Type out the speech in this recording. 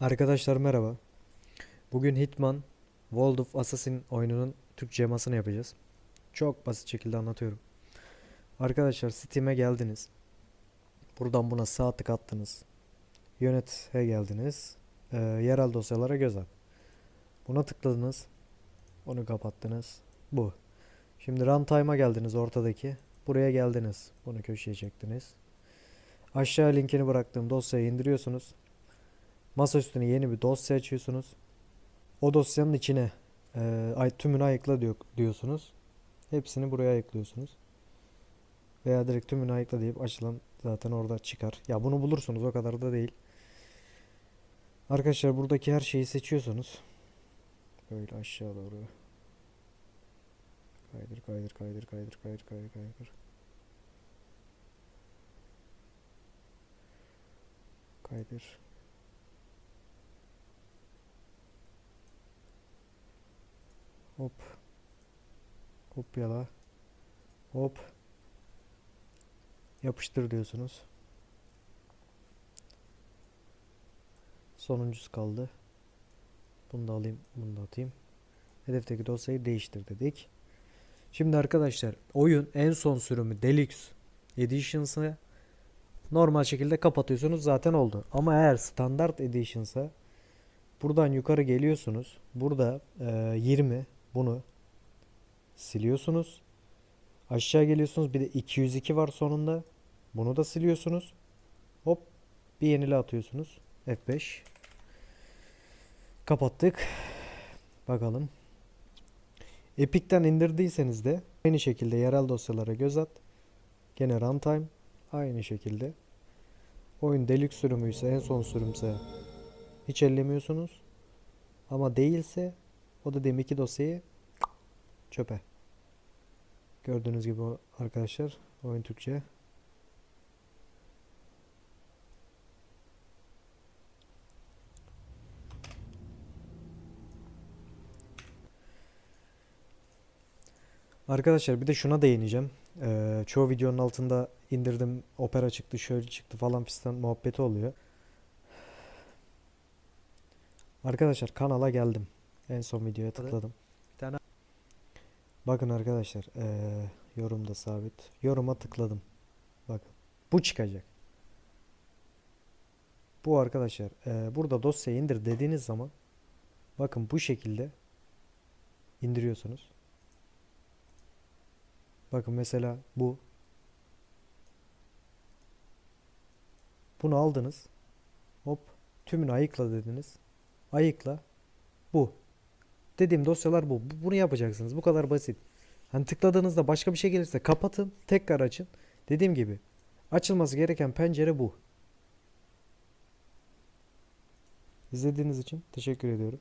Arkadaşlar merhaba. Bugün Hitman World of Assassin oyununun Türkçe yamasını yapacağız. Çok basit şekilde anlatıyorum. Arkadaşlar Steam'e geldiniz. Buradan buna sağ tık attınız. Yönete geldiniz. Ee, yerel dosyalara göz at. Buna tıkladınız. Onu kapattınız. Bu. Şimdi runtime'a geldiniz ortadaki. Buraya geldiniz. Bunu köşeye çektiniz. Aşağı linkini bıraktığım dosyayı indiriyorsunuz. Masa üstüne yeni bir dosya açıyorsunuz. O dosyanın içine e, tümünü ayıkla diyor, diyorsunuz. Hepsini buraya ayıklıyorsunuz. Veya direkt tümünü ayıkla deyip açılan zaten orada çıkar. Ya bunu bulursunuz o kadar da değil. Arkadaşlar buradaki her şeyi seçiyorsunuz. Böyle aşağı doğru. Kaydır kaydır kaydır kaydır kaydır kaydır kaydır. Kaydır. Hop. Kopyala. Hop. Yapıştır diyorsunuz. Sonuncusu kaldı. Bunu da alayım, bunu da atayım. Hedefteki dosyayı değiştir dedik. Şimdi arkadaşlar oyun en son sürümü Deluxe Editions'ı normal şekilde kapatıyorsunuz zaten oldu. Ama eğer Standard Edition'sa buradan yukarı geliyorsunuz. Burada e, 20 bunu siliyorsunuz. Aşağı geliyorsunuz. Bir de 202 var sonunda. Bunu da siliyorsunuz. Hop bir yenile atıyorsunuz. F5 kapattık. Bakalım. Epic'ten indirdiyseniz de aynı şekilde yerel dosyalara göz at. Gene runtime aynı şekilde. Oyun deluxe sürümüyse en son sürümse hiç ellemiyorsunuz. Ama değilse o da demek ki dosyayı çöpe. Gördüğünüz gibi arkadaşlar oyun Türkçe. Arkadaşlar bir de şuna değineceğim. Ee, çoğu videonun altında indirdim, opera çıktı, şöyle çıktı falan fistan muhabbeti oluyor. Arkadaşlar kanala geldim. En son videoya tıkladım. Bir tane Bakın arkadaşlar, eee yorumda sabit. Yoruma tıkladım. Bakın. Bu çıkacak. Bu arkadaşlar, eee, burada dosyayı indir dediğiniz zaman bakın bu şekilde indiriyorsunuz. Bakın mesela bu. Bunu aldınız. Hop. Tümünü ayıkla dediniz. Ayıkla. Bu. Dediğim dosyalar bu. Bu- Bunu yapacaksınız. Bu kadar basit. Hani tıkladığınızda başka bir şey gelirse kapatın. Tekrar açın. Dediğim gibi. Açılması gereken pencere bu. İzlediğiniz için teşekkür ediyorum.